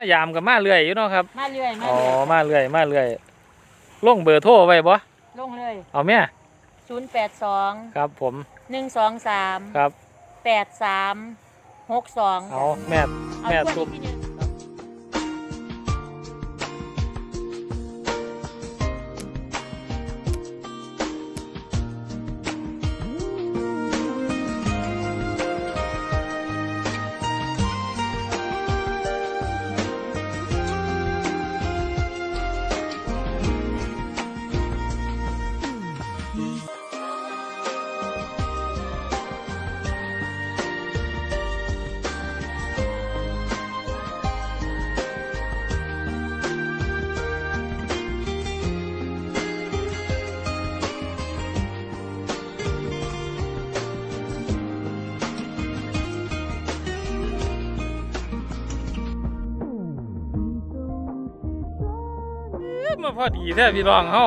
มายามกับมาเรื่อยอยู่เนาะครับมาเรื่อยมาอ๋อเรื่อยมาเรื่อยมาเรื่อยลงเบอร์โทรไว้บ่ลงเลยเอาแม่ศูนย์แปดสองครับผมหนึ่งสองสามครับแปดสามหกสองเอาแม่เอาแม่ทวนทุบอีกทีหนึ่ง พอดีแท้พี่น้องเฮา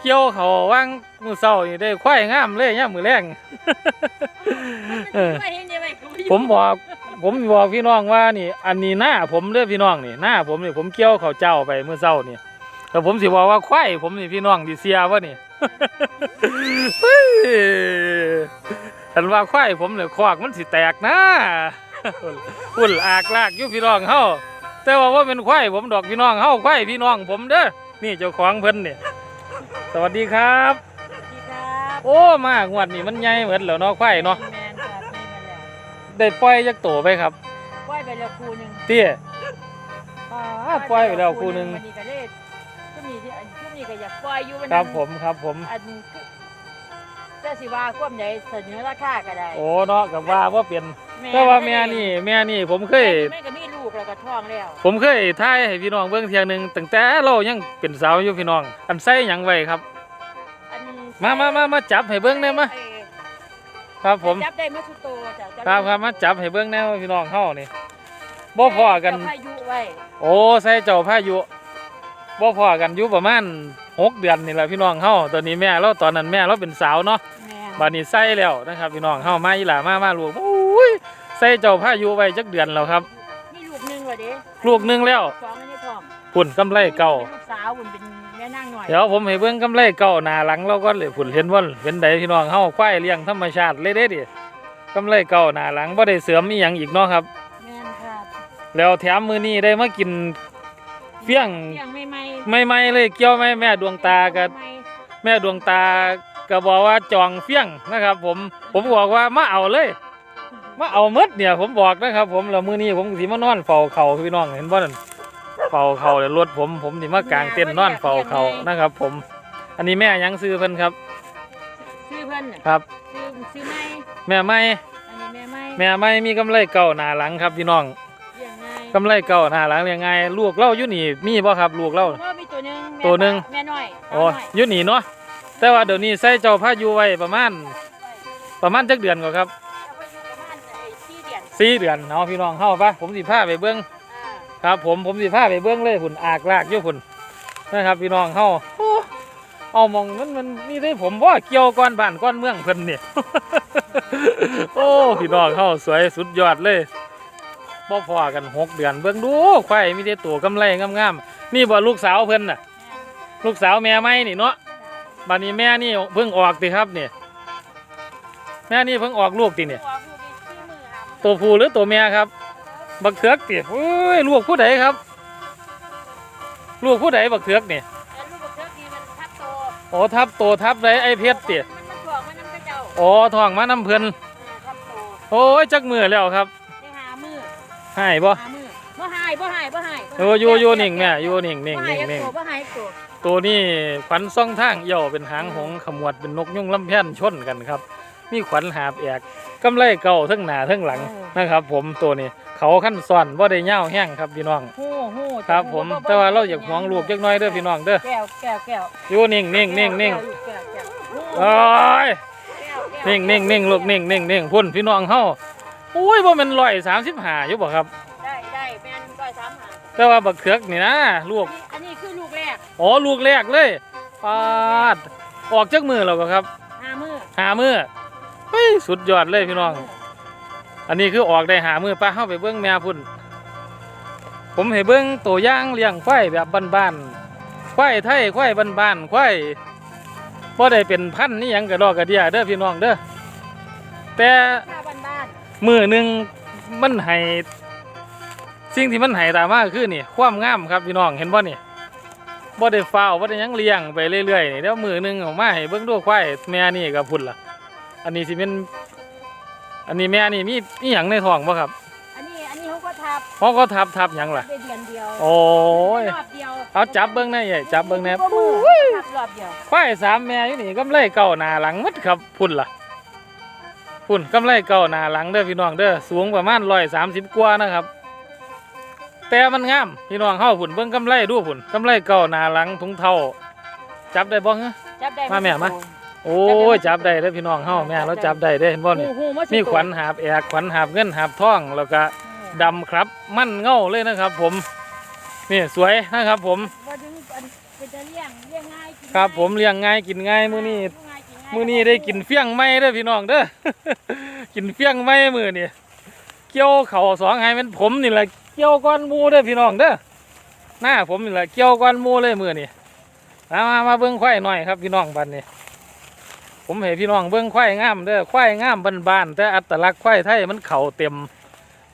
เกี่ยวเขาวางมือเศร้านี่ได้ควายงามเลยย่ามมือแรงเออไม่เห็นยังไงกูอยู่ผมบอก ผมบอกพี่น้องว่านี่ อันนี้หน้าผมเด้อพี่น้องนี่หน้าผมนี่ผมเกี่ยวเขาวเจ้าไปเมื่อเช้านี่แต่ผมสิบอกว่าควายผมนี่พี่น้องดิเสียวะนี่เฮ้ยฉันว่าควายผมเนี่ยคอกมันสิแตกนะหุ่นอากลากอยู่พี่น้องเฮา แต่ว่าว่าเป็นควายผมดอกพี่น้องเฮาควายพี่น้องผมเด้อนี่เจ้าของเพิ่นนี่สวัสดีครับ สวัสดีครับโอ้มางวดนี้มันใหญ่เหมือนแล้วเนาะควายเนาะแมนครับนี่มาแล้วได้ปล่อยจักโตไปครับปล่อยไปแล้วครูหนึ่งเตี้ย อ่าปล่อยไปแล้วคู่หนึงวันนี้ก็เลยช่วงนี้ที่อันช่วงนี้ก็อยากปล่อยอยู่วันครันั้บนผมครับผม อันคือเจ้าสิว่าความใหญ่เสนอราคาก็ได้โอ้เนาะกับว่าว่าเปลี่ยนแม่แต่ว่าแม่นี่แม่นี่ผมเคย แม่ก็มี ลูกแล้วก็ท้องแล้วผมเคยถ่ายให้พี่น้องเบิ่งเที่ยหนึงตั้งแต่เรายังเป็นสาวอยู่พี่น้อง อันใส่หยังไว้ครับ อันมามามามาจับให้เบิ่งได้มาเอ่อครับผม จับได้มาทุกตัวจ้ะจัครับครับมาจับให้เบิ่งแนวพี่น้องเฮานี่บ่พอกัน เจ้าพายุไว้โอ้ใส่เจ้าพายุบ่พอกันอยู่ประมาณหกเดือนนี่แหละพี่น้องเฮาตอนนี้แม่เราตอนนั้นแม่เราเป็นสาวเนาะแม่บัดนี้ใส่แล้วนะครับพี่น้องเฮามาอีหล่ามามาลูกโอ้ยใส่เจ้าพายุไว้จักเดือนแล้วครับ ลูกหนึงแล้วสองในท้องพุ่นกำไรเก่า ลูกสาวคุณเป็นแม่นางหน่อยเดี๋ยวผมให้เบิ่งกำไรเก่าหน้าหลังเราก็เลยพุ่นเห็นว่าเป็นไดพี่น้องเฮาควายเลี้ยงธรรมชาติเลยเด้ดิกำไรเก่าหน้าหลังบ่ได้เสริมอีหยังอีกเนาะครับ แม่นครับแล้วแถมมื้อนี้ได้มากิน เฟี้ยงเลี้ยงไม่ไม่ใหม่ๆเลยเกี่ยวไหมแม่ดวงตากับไม่แม่ดวงตาก็บอกว่าจองเฟี้ยงนะครับ ผมผมบอกว่ามาเอาเลย มาเอาหมดเนี่ยผมบอกนะครับ ผมแล้วมื้อนี้ผมสิมานอนเฝ้าเขาพี่น้องเห็นบ่นั่นเฝ้าเขาเดี๋ยวรถผมผมสิมากางเต็นท์นอนเฝ้าเขานะครับ ผม อันนี้แม่หยังซื้อเพิ่นครับ ซื้อเพิ่นน่ะครับซื้อซื้อไม่แม่ไม่อันนี้แม่ไม่แม่ไม่มีกำไรเก่าหน้าหลังครับพี่น้องเลี้ยงง่ายกำไรเก่าหน้าหลังเรียงไงลูกเล่าอยู่นี่มีบ่ครับลูกเล่า เพราะว่ามีตัวหนึงแม่ตัวหนึ่ง แม่น้อยโอ้สาวน้อยอยู่นี่เนาะแต่ว่าเดี๋ยวนี้ใส่เจ้าพายุไว้ประมาณ ประมาณจักเดือนกว่าครับ สี่เดือนสี่เนเนาะพี่น้องเฮาปะผมสิพาไปเบิ่งอ่าครับ ผมผมสิพาไปเบิ่งเลยหุ่นอากลากอยู่หุ่นนะครับ พี่น้องเฮาอ้เอามองมันมันนี่ได้ผมว่าเกี่ยวก้อนบ้านก้อนเมืองเพิ่นเนี่ยโอ้พี่น้องเฮาสวยสุดยอดเลยบ่พอกันหกเดือนเบิ่งดูควายมีแต่ตัวกำไรงามๆนี่บ่ลูกสาวเพิ่นน่ะ ลูกสาวแม่ไม่นี่เนาะบัดนี้แม่นี่เพิ่งออกติครับเนี่ยแม่นี่เพิ่งออกลูกติเนี่ย ตัวผู้หรือตัวเมียครับ บักเถือกติโอ้ยลูกผู้ใดครับ ลูกผู้ใดบักเถือกนี่แล้วลูกบักเทือกนี่มันทับโตโอ้ทับโตทับไรไอเพชรติมันมันบอกมันน้ำกระเจ้าโอ้ทองมาน้ำเพิ่นอ่าทับโตโอ้ยจักมือแล้วครับได้หามือให้บ่หามือบ่หายบ่หายบ่หายบ่หาโอ้อยู่อยู่นิ่งแม่อยู่นิ่งนิ่งบ่หานิ่ยงนิ่งตัวบ่หายตัวตัวนี้ขวัญซ่องทางเหี่ยวเป็นหางหงส์ขมวดเป็นนกยุ่งลำแพนชนกันครับ มีขวัญหาบแอกกำไรเก่าทั้งหน้าทั้งหลังนะครับ ผมตัวนี้เขาขั้นซ่อนว่าได้เง่าวแห้งครับพี่น้องฮู้ฮู้ครับผมแต่ว่าเราอยากหวงลูกจักหน้อยเด้อพี่น้องเด้อแก้วแก้วแก้วอยู่นิ่งนิ่งนิ่งนิ่งแก้วแก้วโอ้ยแก้วแก้วนิ่งนิ่งนิ่งลูกนิ่งนิ่งนิ่งพุ่นพี่น้องเฮาอุ้ยบ่แม่นร้อยสามสิบห้าอยู่บ่ครับได้ได้แม่นร้อยสามหาแต่ว่าบักเขือกนี่นะลูกอันนี้คือลูกแรกอ๋อลูกแรกเลยปาดออกจากมือแล้วบ่ครับหามือหามือ เฮ้ยสุดยอดเลยพี่น้อง อันนี้คือออกได้หามือป้าเข้าไปเบื้องแม่พุ่น ผมให้เบิ่งตัวอย่างเลี้ยงควายแบบบ้านๆควายไทยควายบ้านๆควายบ่ได้เป็นพันธุ์นี่หยังกระดอกกระเดียเด้อพี่น้องเด้อแต่ข้าวบ้านมือหนึ่งมันให้สิ่งที่มันให้ตามมาคือนี่ ความงามครับพี่น้องเห็นบ่นี่บ่ได้ฟ้าวบ่ได้หยังเลี้ยงไปเรื่อยๆนี่เดี๋ยวมือหนึงออกมาให้เบิ่งดูควายแม่นี่กับพุ่นล่ะ อันนี้สิเป็นอันนี้แม่นี่มีมีหยังในท้องบ่ครับๆอันนี้อันนี้เขาก็ทับเพราะเขาทับทับหยังล่ะ ได้เดือนเดียวโอ้ย รอบเดียวเอาจับเบิ่งแน่ใหญ่จับเบิ่งแน่ก็มือทับรอบเดียวควายสามแม่อยู่นี่กำไรเก่าหน้าหลังหมดครับพุ่นล่ะ พุ่นกำไรเก่าหน้าหลังเด้อพี่น้องเด้อสูงประมาณ130กว่านะครับ แต่มันงามพี่น้องเฮาพุ่นเบิ่งกำไรดูพุ่นกำไรเก่าหน้าหลังถุงเท้าจับได้บ่ฮะ จับได้มาแม่มาโอ้ยจับได้เด้อพี่น้องเฮาแม่เราจับได้เด้อเห็นบ่นี่หูหูาสิมีขวัญหาบแอกขวัญหาบเงินหาบทองแล้วก็ดำครับมั่นเง่าเลยนะครับ ผมนี่สวยนะครับ ผมบ่ถึงอันเป็นจะเลี้ยงเลี้ยงง่ายกินครับผมเลี้ยงง่ายกินง่ายมื้อนี้ง่ายกินง่ายมื้อนี้ได้กินเฟี้ยงไม้เด้อพี่น้องเด้อกินเฟี้ยงไม้มื้อนี้เกี่ยวเข่าสองให้เป็นผมนี่แหละเกี่ยวก้อนหมูเด้อพี่น้องเด้อหน้าผมนี่แหละเกี่ยวก้อนหมูเลยมื้อนี้มามามาเบิ่งควายหน่อยครับพี่น้องบัดนี้ ผมให้พี่น้องเบิ่งควายงามเด้อควายงามบ้านๆแต่อัตลักษณ์ควายไทยมันเข่าเต็ม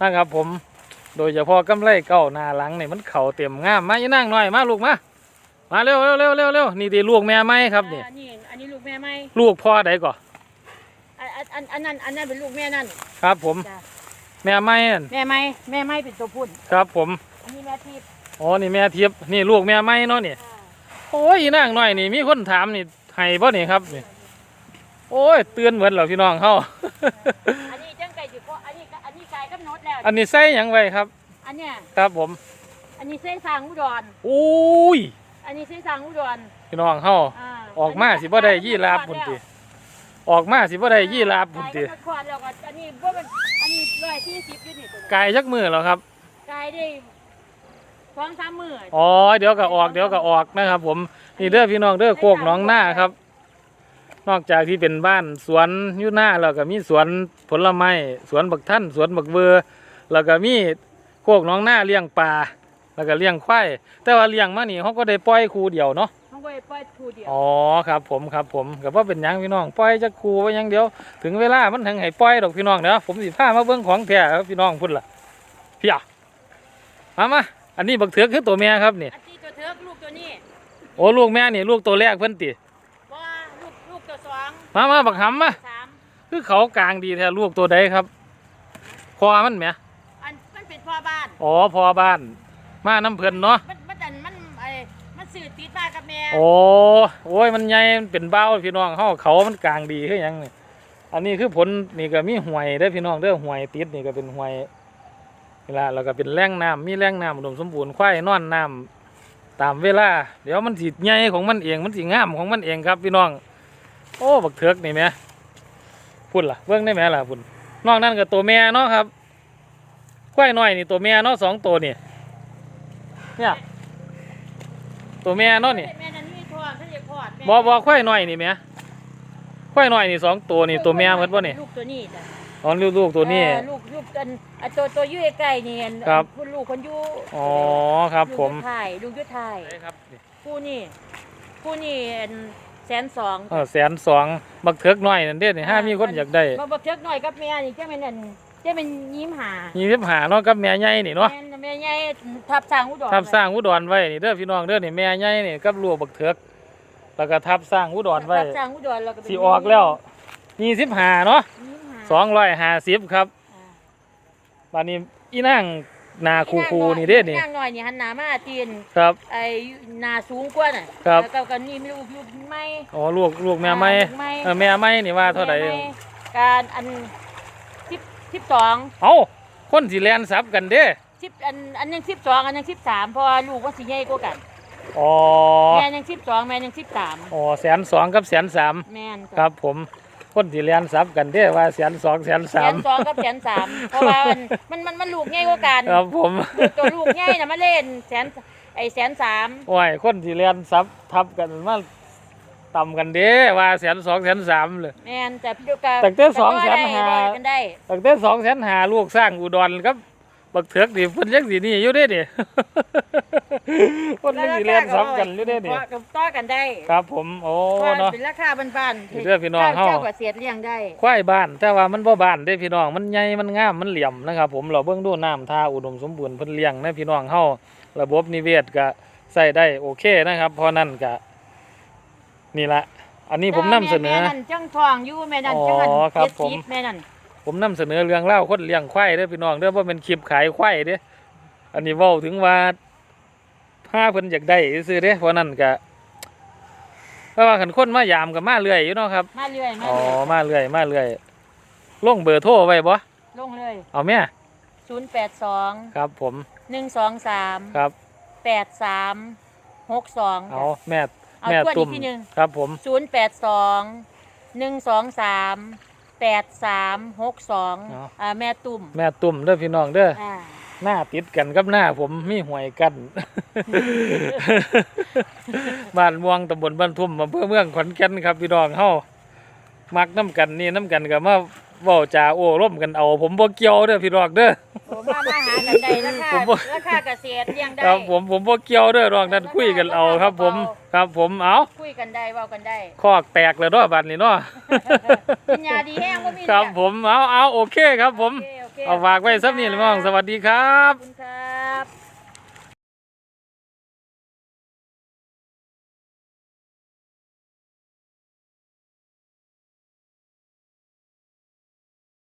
นะครับผมโดยเฉพาะกำไรเก้าหน้าหลังนี่มันเข่าเต็มงามมาอีนางหน่อยมาลูกมามาเร็วเร็วเร็วเร็วเร็วนี่ดีลูกแม่ไม้ครับนี่อันนี้อันนี้ลูกแม่ไหมลูกพ่อใดก่ออันอันอันอันนั้นอันนั้นเป็นลูกแม่นั่นครับผมจ้ะแม่ไม้นั่นแม่ไหมแม่ไหมเป็นตัวพุ่นครับผมอันนี้แม่ทิพย์อ๋อนี่แม่ทิพย์นี่ลูกแม่ไม้เนาะนี่โอ้ยอีนางหน่อยนี่มีคนถามนี่ให้บ่นี่ครับนี่ โอ้ยเตือนเหมือนเหรอพี่น้องเฮาอันนี้จังไก่จุเพราะอันนี้ก็อันนี้ไก่กำหนดแล้วอันนี้ใส่หยังไว้ครับ อันเนี้ยครับผม อันนี้เส้นทางอุดรโอ้ยอันนี้เส้นทางอุดรพี่น้องเฮาาออกมาสิบ่ได้ยี่ลาบพุ่นติออกมาสิบ่ได้ยี่ลาบพุ่นติไก่กำหนดควานแล้วก็อันนี้บ่เป็นอันนี้ร้อยที่สิบอยู่นี่ตัวนี้ไก่จักมือแล้วครับไก่ได้สองสามมื้ออ๋อเดี๋ยวก็ออกเดี๋ยวก็ออกนะครับ ผมนี่เด้อพี่น้องเด้อโคกหน้องหน้าครับ นอกจากที่เป็นบ้านสวนอยู่หน้าแล้วก็มีสวนผลไม้สวนบักท่านสวนบักเวอร์แล้วก็มีโคกหน้องหน้าเลี้ยงปลาแล้วก็เลี้ยงควายแต่ว่าเลี้ยงมานี่เขาก็ได้ปล่อยคูเดียวเนาะเขาก็ไปปล่อยทูเดียวอ๋อครับผมครับผมก็ว่าเป็นหยังพี่น้องปล่อยจะคูไว้หยังเดียว ถึงเวลามันถึงให้ปล่อยดอกพี่น้องเด้อผมสิพามาเบิ่งของแท้ครับพี่น้องพุ่นล่ะพี่อะมามาอันนี้บักเถือกคือตัวแม่ครับนี่อันที่ตัวเทิกลูกตัวนี้โอ้ลูกแม่นี่ลูกตัวแรกเพิ่นติ บ่ลูกลูกตัวสอง มามาบักหำมาสามคือเขากลางดีแท้ลูกตัวใดครับคอมันแหมอันมันเป็นพ่อบ้าน อ๋อพอบ้าน มาน้ำเพิ่นเนาะมันมันอันมันไอ้มันสื่อติดมากับแม่โอ้โอ้ยมันใหญ่มันเป็นเบ้าพี่น้องเฮาเขามันกลางดีคือหยังนี่อันนี้คือผลนี่ก็มีห่วยเด้อพี่น้องเด้อห่วยติดนี่ก็เป็นห่วยนี่ละแล้วก็เป็นแหล่งน้ำมีแหล่งน้ำอุดมสมบูรณ์ควายนอนน้ำตามเวลา เดี๋ยวมันสิใหญ่ของมันเองมันสิงามของมันเองครับพี่น้อง โอ้บักเถือกนี่แหมพุ่นล่ะเบิ่งได้ไหมล่ะพุ่นนอกนั้นก็ตัวแม่เนาะครับควายน้อยนี่ตัวแม่เนาะสองตัวนี่เนี่ยตัวแม่เนาะนี่แม่นั่นนี่ทอดท่านจะทอดแม่บอบอควายน้อยนี่แหม่ควายน้อยนี่สองตัวนี่ตัวแม่เหมือนบ่นี่ลูกตัวนี้จ้ะอ๋อลูกลูกตัวนี้เออลูกลูกอันอันตัวตัวอยุ่ใกล้ๆนี่อันครับคุณลูกคนอยู่อ๋อครับผมลูกอยุ่ถ่ายลูกอยุ่ถ่ายครับผู้นี่ผู้นี่อัน แสนสองเออแสนสองบักเถือกน้อยนั่นเด้นี่ห้ามีคนอยากได้มาบักเทิกหน่อยกับแม่นี่เจ้าเป็นอันเจ้าเป็นยิ้มหามีสิบหาเนาะกับแม่ใหญ่นี่เนาะแม่แม่ใหญ่ทับสร้างอุดรทับสร้างอุดรไว้นี่เด้อพี่น้องเด้อนี่แม่ใหญ่นี่กับลูกบักเถือกแล้วก็ทับสร้างอุดรไว้ทับสร้างอุดรแล้วก็เป็นสิออกแล้วยี่สิบหาเนาะยิ้มหาสองร้อยห้าสิบครับอ่าบัดนี้อีนั่ง นาคูคูนี่เด้นี่นางน้อยนี่หันหน้ามาตีนครับ ไอ้หน้าสูงกว่าน่ะครับ แล้วก็ก็นี่มีลูกลูกไม่อ๋อลูกลูกแม่ไม้ลูกไม่เออแม่ไม้นี่ว่าเท่าไหร่แม่ไม่การอันสิบสิบสองเอ้าคนสิแลนซับกันเด้สิบอันอันหนึงสิบสองอันหนึงสิบสามเพราะว่าลูกว่าสิใหญ่กว่ากันอ๋อแม่หนึงสิบสองแม่หนึงสิบสามอ๋อแสนสองกับแสนสามแม่นจ้ะครับผม คนสิแลนซับกันเด้ว่าแสนสองแสนแสสามนสองกับแสนสามเพราะว่ามันมันมันมันลูกใหญ่กว่ากันครับผมตัวลูกใหญ่น่ะมาเล่นแสนไอ้แสนสามโอ้ยคนสิแลนซับทับกันมาต่ำกันเด้ว่าแสนสองแสนสามเลย แม่นแต่พี่ดูกาตั้งแต่สองแสนห้า กันได้ ตั้งแต่สองแสนหาลูกสร้างอุดรครับ บักเถือกนี่เพิ่นยังสินี่อยู่เด้นี่ เพิ่นยังสิเล่นซ้ำกันอยู่เด้นี่กับต่อกันได้ครับผมโอ้ว่าเนาะเป็นราคาบ้านๆเด้อพี่น้องเฮาเจ้าก็เสียดเลี้ยงได้ควายบ้าน แต่ว่ามันบ่บ้านเด้พี่น้องมันใหญ่มันงามมันเหลี่ยมนะครับผมเราเบิ่งดูน้ำท่าอุดมสมบูรณ์เพิ่นเลี้ยงนะพี่น้องเฮาระบบนิเวศก็ใส่ได้โอเคนะครับเพราะนั่นก็นี่ละอันนี้ผมนำเสนอแม่นั่นจังทองอยู่แม่นั่นจังอันอ๋อครับเจ็ดผมสิบแม่นั่น ผมนำเสนอเรื่องเล่าวคนเลี้ยงควายเด้อพี่น้องเด้อว่าเป็นคลิปขายควายเด้ออันนี้เว้าถึงว่าผ้าเพิ่นอยากได้ซื้อเด้เพราะนั่นก็เพราะว่าคันคนมายามก็มาเรื่อยอยู่เนาะครับมาเรื่อยมาอ๋อเรื่อยมาเรื่อยมาเรื่อยลงเบอร์โทรไว้บ่ลงเลยเอาแม่ศูนย์แปดสองครับผมหนึ่งสองสามครับแปดสามหกสองเอาแม่เอาแม่ทวนตุ่อีมกทีหนึ่งครับผม ศูนย์แปดสองหนึ่งสองสาม แปดสามหกสองอ่าแม่ตุ่มแม่ตุ่มเด้อพี่น้องเด้ออ่าหน้าติดกันกับหน้าผมมีหวยกัน บ้านม่วงตำบลบ้านทุ่มอำเภอเมืองขอนแก่นครับพี่น้องเฮามักน้ำกันนี่น้ำกันก็มา เว้าจาโอ้ร่วมกันเอา ผมบ่เกี่ยวเด้อพี่น้องเด้อโอ้มามาหากันได้ราคาผมบ่ ราคาเกษตรเลี้ยงได้ครับผมผมบ่เกี่ยวเด้อน้องนั่นคุยกันเอาครับ ผมครับผมเอาคุยกันได้เว้ากันได้คอกแตกแล้วเนาะบัดนี้เนาะกินยาดีแห้งว่ามีครับเนี่ยผมเอาเอาโอเคครับ ผม โอเคโอเคเอาฝากไว้สักนิดน้องสวัสดีครับ ขอบคุณค่ะ